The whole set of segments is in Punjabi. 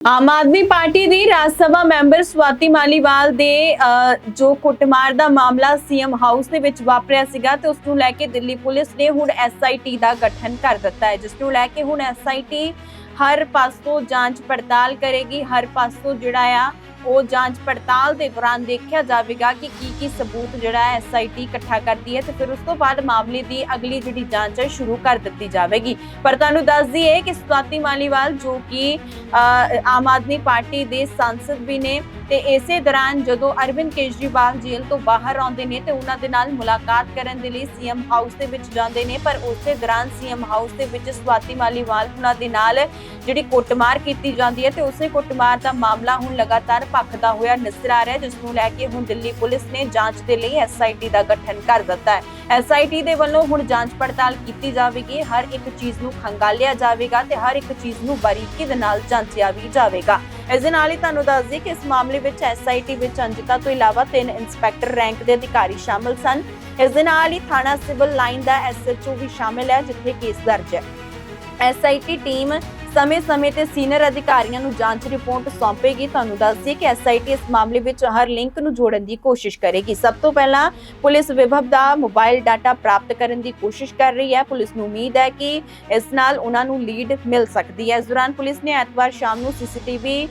ਆਮ ਆਦਮੀ ਪਾਰਟੀ ਦੀ ਰਾਜ ਸਭਾ ਮੈਂਬਰ ਸਵਾਤੀ ਮਾਲੀਵਾਲ ਦੇ ਜੋ ਕੁੱਟਮਾਰ ਦਾ ਮਾਮਲਾ ਸੀਐਮ ਹਾਊਸ ਦੇ ਵਿੱਚ ਵਾਪਰਿਆ ਸੀਗਾ ਤੇ ਉਸ ਨੂੰ ਲੈ ਕੇ ਦਿੱਲੀ ਪੁਲਿਸ ਨੇ ਹੁਣ ਐਸਆਈਟੀ ਦਾ ਗਠਨ ਕਰ ਦਿੱਤਾ ਹੈ, ਜਿਸ ਨੂੰ ਲੈ ਕੇ ਹੁਣ ਐਸਆਈਟੀ ਹਰ ਪਾਸੋਂ ਜਾਂਚ ਪੜਤਾਲ ਕਰੇਗੀ, ਹਰ ਪਾਸੋਂ ਜਿਹੜਾ ਆ ਉਹ ਜਾਂਚ ਪੜਤਾਲ ਦੇ ਦੌਰਾਨ ਦੇਖਿਆ ਜਾਵੇਗਾ ਕਿ ਕੀ ਕੀ ਸਬੂਤ ਜਿਹੜਾ ਹੈ ਐਸਆਈਟੀ ਇਕੱਠਾ ਕਰਦੀ ਹੈ ਤੇ ਫਿਰ ਉਸ ਤੋਂ ਬਾਅਦ ਮਾਮਲੇ ਦੀ ਅਗਲੀ ਜਿਹੜੀ ਜਾਂਚ ਹੈ ਸ਼ੁਰੂ ਕਰ ਦਿੱਤੀ ਜਾਵੇਗੀ। ਪਰ ਤੁਹਾਨੂੰ ਦੱਸ ਦਈਏ ਕਿ ਸਵਾਤੀ ਮਾਲੀਵਾਲ ਜੋ ਕਿ ਆਮ ਆਦਮੀ ਪਾਰਟੀ ਦੇ ਸੰਸਦ ਵੀ ਨੇ ਤੇ ਇਸੇ ਦੌਰਾਨ ਜਦੋਂ ਅਰਵਿੰਦ ਕੇਜਰੀਵਾਲ ਜੇਲ੍ਹ ਤੋਂ ਬਾਹਰ ਆਉਂਦੇ ਨੇ ਤੇ ਉਹਨਾਂ ਦੇ ਨਾਲ ਮੁਲਾਕਾਤ ਕਰਨ ਦੇ ਲਈ ਸੀਐਮ ਹਾਊਸ ਦੇ ਵਿੱਚ ਜਾਂਦੇ ਨੇ, ਪਰ ਉਸੇ ਦੌਰਾਨ ਸੀਐਮ ਹਾਊਸ ਦੇ ਵਿੱਚ ਸਵਾਤੀ ਮਾਲੀਵਾਲ ਉਹਨਾਂ ਦੇ ਨਾਲ ਜਿਹੜੀ ਕੁੱਟਮਾਰ ਕੀਤੀ ਜਾਂਦੀ ਹੈ ਤੇ ਉਸੇ ਕੁੱਟਮਾਰ ਦਾ ਮਾਮਲਾ ਹੁਣ ਲਗਾਤਾਰ ਭਖਦਾ ਹੋਇਆ ਨਜ਼ਰ ਆ ਰਿਹਾ ਜਿਸ ਨੂੰ ਲੈ ਕੇ ਹੁਣ ਦਿੱਲੀ ਪੁਲਿਸ ਨੇ ਜਾਂਚ ਦੇ ਲਈ ਐਸਆਈਟੀ ਦਾ ਗਠਨ ਕਰ ਦਿੱਤਾ ਹੈ। ਐਸਆਈਟੀ ਦੇ ਵੱਲੋਂ ਹੁਣ ਜਾਂਚ ਪੜਤਾਲ ਕੀਤੀ ਜਾਵੇਗੀ। ਹਰ ਇੱਕ ਚੀਜ਼ ਨੂੰ ਖੰਗਾਲਿਆ ਜਾਵੇਗਾ ਤੇ ਹਰ ਇੱਕ ਚੀਜ਼ ਨੂੰ ਬਾਰੀਕੀ ਦੇ ਨਾਲ ਜਾਂਚਿਆ ਵੀ ਜਾਵੇਗਾ। ਇਸ ਦੇ ਨਾਲ ਹੀ ਤੁਹਾਨੂੰ ਦੱਸ ਦਈਏ ਕਿ ਇਸ ਮਾਮਲੇ ਵਿੱਚ ਐਸਆਈਟੀ ਵਿੱਚ ਅੰਜਿਤਾ ਤੋਂ ਇਲਾਵਾ ਤਿੰਨ ਇੰਸਪੈਕਟਰ ਰੈਂਕ ਦੇ ਅਧਿਕਾਰੀ ਸ਼ਾਮਲ ਸਨ। ਇਸ ਦੇ ਨਾਲ ਹੀ ਥਾਣਾ ਸਿਵਲ ਲਾਈਨ ਦਾ ਐਸਐਚਓ ਵੀ ਸ਼ਾਮਿਲ ਹੈ, ਜਿੱਥੇ ਕੇਸ ਦਰਜ ਹੈ। ਐਸਆਈਟੀ ਟੀਮ ਸਮੇਂ-ਸਮੇਂ ਤੇ ਸੀਨੀਅਰ ਅਧਿਕਾਰੀਆਂ ਨੂੰ ਜਾਂਚ ਰਿਪੋਰਟ ਸੌਂਪੇਗੀ। ਤੁਹਾਨੂੰ ਦੱਸ ਕਿ ਐਸਆਈਟੀ ਇਸ ਮਾਮਲੇ ਵਿੱਚ ਹਰ ਲਿੰਕ ਨੂੰ ਜੋੜਨ ਦੀ ਕੋਸ਼ਿਸ਼ ਕਰੇਗੀ। ਸਭ ਤੋਂ ਪਹਿਲਾਂ ਪੁਲਿਸ ਵਿਭਾਗ ਦਾ ਮੋਬਾਈਲ ਡਾਟਾ ਪ੍ਰਾਪਤ ਕਰਨ ਦੀ ਕੋਸ਼ਿਸ਼ ਕਰ ਰਹੀ ਹੈ। ਪੁਲਿਸ ਨੂੰ ਉਮੀਦ ਹੈ ਕਿ ਇਸ ਨਾਲ ਉਹਨਾਂ ਨੂੰ ਲੀਡ ਮਿਲ ਸਕਦੀ ਹੈ। ਇਸ ਦੌਰਾਨ ਪੁਲਿਸ ਨੇ ਐਤਵਾਰ ਸ਼ਾਮ ਨੂੰ ਸੀਸੀਟੀਵੀ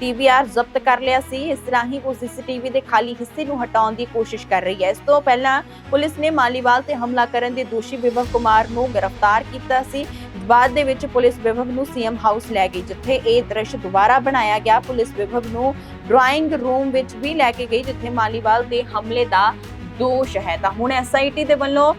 ਡੀਵੀਆਰ ਜ਼ਬਤ ਕਰ ਲਿਆ ਸੀ। ਇਸ ਰਾਹੀਂ ਉਹ ਸੀਸੀਟੀਵੀ ਦੇ ਖਾਲੀ ਹਿੱਸੇ ਨੂੰ ਹਟਾਉਣ ਦੀ ਕੋਸ਼ਿਸ਼ ਕਰ ਰਹੀ ਹੈ। ਇਸ ਤੋਂ ਪਹਿਲਾਂ ਪੁਲਿਸ ਨੇ ਮਾਲੀਵਾਲ ਤੇ ਹਮਲਾ ਕਰਨ ਦੇ ਦੋਸ਼ੀ ਵਿਭਵ ਕੁਮਾਰ ਨੂੰ ਗ੍ਰਿਫਤਾਰ ਕੀਤਾ ਸੀ। ਬਾਅਦ ਦੇ ਵਿੱਚ ਪੁਲਿਸ ਵਿਭਾਗ ਨੂੰ ਸੀਐਮ ਹਾਊਸ ਲੈ ਗਈ, ਜਿੱਥੇ ਇਹ ਦ੍ਰਿਸ਼ ਦੁਬਾਰਾ ਬਣਾਇਆ ਗਿਆ। ਪੁਲਿਸ ਵਿਭਾਗ ਨੂੰ ਡਰਾਇੰਗ ਰੂਮ ਵਿੱਚ ਵੀ ਲੈ ਕੇ ਗਈ, ਜਿੱਥੇ ਮਾਲੀਵਾਲ ਦੇ ਹਮਲੇ ਦਾ ਦੋਸ਼ ਹੈ। ਤਾਂ ਹੁਣ ਐਸਆਈਟੀ ਦੇ ਵੱਲੋਂ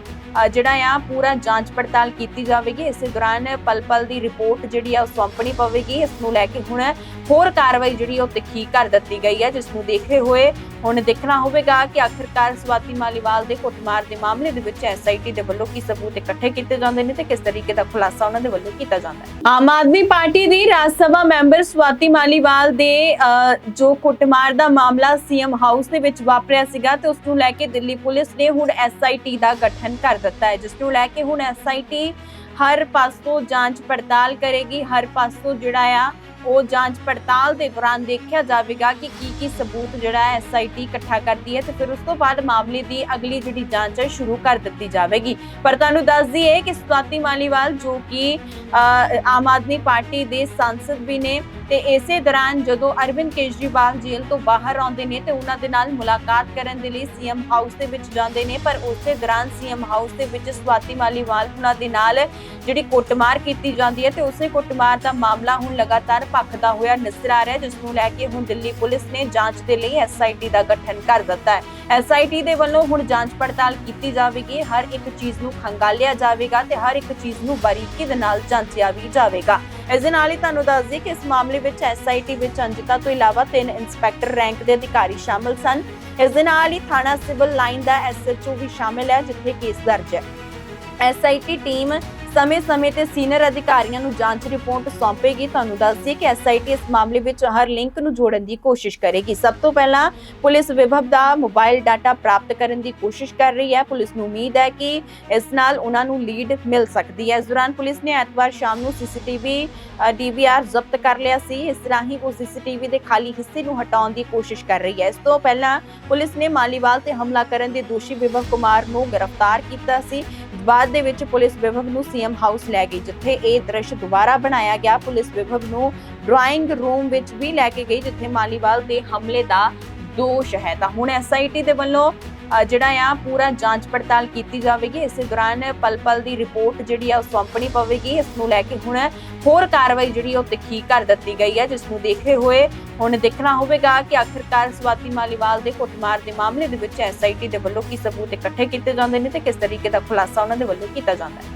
ਜਿਹੜਾ ਆ ਪੂਰਾ ਜਾਂਚ ਪੜਤਾਲ ਕੀਤੀ ਜਾਵੇਗੀ। ਇਸੇ ਦੌਰਾਨ ਪਲ ਪਲ ਦੀ ਰਿਪੋਰਟ ਜਿਹੜੀ ਆ ਉਹ ਸੌਂਪਣੀ ਪਵੇਗੀ। ਇਸ ਨੂੰ ਲੈ ਕੇ ਹੁਣ ਹੋਰ ਕਾਰਵਾਈ ਜਿਹੜੀ ਉਹ ਤਿੱਖੀ ਕਰ ਦਿੱਤੀ ਗਈ ਹੈ ਜਿਸ ਨੂੰ ਦੇਖਦੇ ਹੋਏ ਹੁਣ ਦੇਖਣਾ ਹੋਵੇਗਾ ਕਿ ਆਖਿਰਕਾਰ ਸਵਾਤੀ ਮਾਲੀਵਾਲ ਦੇ ਕੁੱਟਮਾਰ ਦੇ ਮਾਮਲੇ ਦੇ ਵਿੱਚ ਐਸਆਈਟੀ ਦੇ ਵੱਲੋਂ ਕੀ ਸਬੂਤ ਇਕੱਠੇ ਕੀਤੇ ਜਾਂਦੇ ਨੇ ਤੇ ਕਿਸ ਤਰੀਕੇ ਦਾ ਖੁਲਾਸਾ ਉਹਨਾਂ ਦੇ ਵੱਲੋਂ ਕੀਤਾ ਜਾਂਦਾ ਹੈ। ਆਮ ਆਦਮੀ ਪਾਰਟੀ ਦੀ ਰਾਜ ਸਭਾ ਮੈਂਬਰ ਸਵਾਤੀ ਮਾਲੀਵਾਲ ਦੇ ਅ, ਜੋ ਕੁੱਟਮਾਰ ਦਾ ਮਾਮਲਾ ਸੀਐਮ ਹਾਊਸ ਦੇ ਵਿੱਚ ਵਾਪਰਿਆ ਸੀਗਾ ਤੇ ਉਸ ਨੂੰ ਲੈ ਕੇ ਦਿੱਲੀ ਪੁਲਿਸ ਨੇ ਹੁਣ ਐਸਆਈਟੀ ਦਾ ਗਠਨ ਕਰ ਦਿੱਤਾ ਹੈ, ਜਿਸ ਨੂੰ ਲੈ ਕੇ ਹੁਣ ਐਸਆਈਟੀ ਹਰ ਪਾਸੋਂ ਜਾਂਚ ਪੜਤਾਲ ਕਰੇਗੀ, ਹਰ ਪਾਸੋਂ ਜਿਹੜਾ ਆ ਉਹ ਜਾਂਚ ਪੜਤਾਲ ਦੇ ਦੌਰਾਨ ਦੇਖਿਆ ਜਾਵੇਗਾ ਕਿ ਕੀ ਕੀ ਸਬੂਤ ਜਿਹੜਾ ਹੈ ਐਸਆਈਟੀ ਇਕੱਠਾ ਕਰਦੀ ਹੈ ਤੇ ਫਿਰ ਉਸ ਤੋਂ ਬਾਅਦ ਮਾਮਲੇ ਦੀ ਅਗਲੀ ਜਿਹੜੀ ਜਾਂਚ ਹੈ ਸ਼ੁਰੂ ਕਰ ਦਿੱਤੀ ਜਾਵੇਗੀ। ਪਰ ਤੁਹਾਨੂੰ ਦੱਸ ਦਈਏ ਕਿ ਸਵਾਤੀ ਮਾਲੀਵਾਲ ਜੋ ਕਿ ਆਮ ਆਦਮੀ ਪਾਰਟੀ ਦੇ ਸੰਸਦ ਵੀ ਨੇ ਤੇ ਇਸੇ ਦੌਰਾਨ ਜਦੋਂ ਅਰਵਿੰਦ ਕੇਜਰੀਵਾਲ ਜੇਲ੍ਹ ਤੋਂ ਬਾਹਰ ਆਉਂਦੇ ਨੇ ਤੇ ਉਹਨਾਂ ਦੇ ਨਾਲ ਮੁਲਾਕਾਤ ਕਰਨ ਦੇ ਲਈ ਸੀਐਮ ਹਾਊਸ ਦੇ ਵਿੱਚ ਜਾਂਦੇ ਨੇ, ਪਰ ਉਸੇ ਦੌਰਾਨ ਸੀਐਮ ਹਾਊਸ ਦੇ ਵਿੱਚ ਸਵਾਤੀ ਮਾਲੀਵਾਲ ਉਹਨਾਂ ਦੇ ਨਾਲ ਜਿਹੜੀ ਕੁੱਟਮਾਰ ਕੀਤੀ ਜਾਂਦੀ ਹੈ ਤੇ ਉਸੇ ਕੁੱਟਮਾਰ ਦਾ ਮਾਮਲਾ ਹੁਣ ਲਗਾਤਾਰ ਭਖਦਾ ਹੋਇਆ ਨਜ਼ਰ ਆ ਰਿਹਾ ਜਿਸ ਨੂੰ ਲੈ ਕੇ ਹੁਣ ਦਿੱਲੀ ਪੁਲਿਸ ਨੇ ਜਾਂਚ ਦੇ ਲਈ ਐਸਆਈਟੀ ਦਾ ਗਠਨ ਕਰ ਦਿੱਤਾ ਹੈ। ਐਸਆਈਟੀ ਦੇ ਵੱਲੋਂ ਹੁਣ ਜਾਂਚ ਪੜਤਾਲ ਕੀਤੀ ਜਾਵੇਗੀ, ਹਰ ਇੱਕ ਚੀਜ਼ ਨੂੰ ਖੰਗਾਲਿਆ ਜਾਵੇਗਾ ਤੇ ਹਰ ਇੱਕ ਚੀਜ਼ ਨੂੰ ਬਾਰੀਕੀ ਦੇ ਨਾਲ ਜਾਂਚਿਆ ਵੀ ਜਾਵੇਗਾ। ਇਸ ਦੇ ਨਾਲ ਹੀ ਤੁਹਾਨੂੰ ਦੱਸ ਦਈਏ ਕਿ ਇਸ ਮਾਮਲੇ ਵਿੱਚ ਐਸਆਈਟੀ ਵਿੱਚ ਅੰਜਿਤਾ ਤੋਂ ਇਲਾਵਾ ਤਿੰਨ ਇੰਸਪੈਕਟਰ ਰੈਂਕ ਦੇ ਅਧਿਕਾਰੀ ਸ਼ਾਮਲ ਸਨ। ਇਸ ਦੇ ਨਾਲ ਹੀ ਥਾਣਾ ਸਿਵਲ ਲਾਈਨ ਦਾ ਐਸਐਚਓ ਵੀ ਸ਼ਾਮਿਲ ਹੈ, ਜਿੱਥੇ ਕੇਸ ਦਰਜ ਹੈ। ਐਸਆਈਟੀ ਟੀਮ ਸਮੇਂ-ਸਮੇਂ ਤੇ ਸੀਨੀਅਰ ਅਧਿਕਾਰੀਆਂ ਨੂੰ ਜਾਂਚ ਰਿਪੋਰਟ ਸੌਂਪੇਗੀ। ਤੁਹਾਨੂੰ ਦੱਸ ਦਈਏ ਕਿ ਐਸਆਈਟੀ ਇਸ ਮਾਮਲੇ ਵਿੱਚ ਹਰ ਲਿੰਕ ਨੂੰ ਜੋੜਨ ਦੀ ਕੋਸ਼ਿਸ਼ ਕਰੇਗੀ। ਸਭ ਤੋਂ ਪਹਿਲਾਂ ਪੁਲਿਸ ਵਿਭਾਗ ਦਾ ਮੋਬਾਈਲ ਡਾਟਾ ਪ੍ਰਾਪਤ ਕਰਨ ਦੀ ਕੋਸ਼ਿਸ਼ ਕਰ ਰਹੀ ਹੈ। ਪੁਲਿਸ ਨੂੰ ਉਮੀਦ ਹੈ ਕਿ ਇਸ ਨਾਲ ਉਹਨਾਂ ਨੂੰ ਲੀਡ ਮਿਲ ਸਕਦੀ ਹੈ। ਇਸ ਦੌਰਾਨ ਪੁਲਿਸ ਨੇ ਐਤਵਾਰ ਸ਼ਾਮ ਨੂੰ ਸੀਸੀਟੀਵੀ ਡੀਵੀਆਰ ਜ਼ਬਤ ਕਰ ਲਿਆ ਸੀ। ਇਸ ਰਾਹੀਂ ਉਹ ਸੀਸੀਟੀਵੀ ਦੇ ਖਾਲੀ ਹਿੱਸੇ ਨੂੰ ਹਟਾਉਣ ਦੀ ਕੋਸ਼ਿਸ਼ ਕਰ ਰਹੀ ਹੈ। ਇਸ ਤੋਂ ਪਹਿਲਾਂ ਪੁਲਿਸ ਨੇ ਮਾਲੀਵਾਲ ਤੇ ਹਮਲਾ ਕਰਨ ਦੇ ਦੋਸ਼ੀ ਵਿਭਵ ਕੁਮਾਰ ਨੂੰ ਗ੍ਰਿਫਤਾਰ ਕੀਤਾ ਸੀ। ਬਾਅਦ ਦੇ ਵਿੱਚ ਪੁਲਿਸ ਵਿਭਾਗ ਨੂੰ ਸੀਐਮ ਹਾਊਸ ਲੈ ਗਈ, ਜਿੱਥੇ ਇਹ ਦ੍ਰਿਸ਼ ਦੁਬਾਰਾ ਬਣਾਇਆ ਗਿਆ। ਪੁਲਿਸ ਵਿਭਾਗ ਨੂੰ ਡਰਾਇੰਗ ਰੂਮ ਵਿੱਚ ਵੀ ਲੈ ਕੇ ਗਈ, ਜਿੱਥੇ ਮਾਲੀਵਾਲ ਦੇ ਹਮਲੇ ਦਾ ਦੋਸ਼ ਹੈ। ਤਾਂ ਹੁਣ ਐਸਆਈਟੀ ਦੇ ਵੱਲੋਂ ਜਿਹੜਾ ਆ, ਪੂਰਾ ਜਾਂਚ ਪੜਤਾਲ ਕੀਤੀ ਜਾਵੇਗੀ। ਇਸ ਦੌਰਾਨ ਪਲ ਪਲ ਦੀ ਰਿਪੋਰਟ ਜਿਹੜੀ ਆ, ਉਹ ਸੌਂਪਣੀ ਪਵੇਗੀ। ਇਸ ਨੂੰ ਲੈ ਕੇ ਹੁਣ ਹੋਰ ਕਾਰਵਾਈ ਜਿਹੜੀ ਉਹ ਤਿੱਖੀ ਕਰ ਦਿੱਤੀ ਗਈ ਹੈ ਜਿਸ ਨੂੰ ਦੇਖਦੇ ਹੋਏ ਹੁਣ ਦੇਖਣਾ ਹੋਵੇਗਾ ਕਿ ਆਖਿਰਕਾਰ ਸਵਾਤੀ ਮਾਲੀਵਾਲ ਦੇ ਕੁੱਟਮਾਰ ਦੇ ਮਾਮਲੇ ਦੇ ਵਿੱਚ ਐਸਆਈਟੀ ਦੇ ਵੱਲੋਂ ਕੀ ਸਬੂਤ ਇਕੱਠੇ ਕੀਤੇ ਜਾਂਦੇ ਨੇ ਤੇ ਕਿਸ ਤਰੀਕੇ ਦਾ ਖੁਲਾਸਾ ਉਹਨਾਂ ਦੇ ਵੱਲੋਂ ਕੀਤਾ ਜਾਂਦਾ ਹੈ।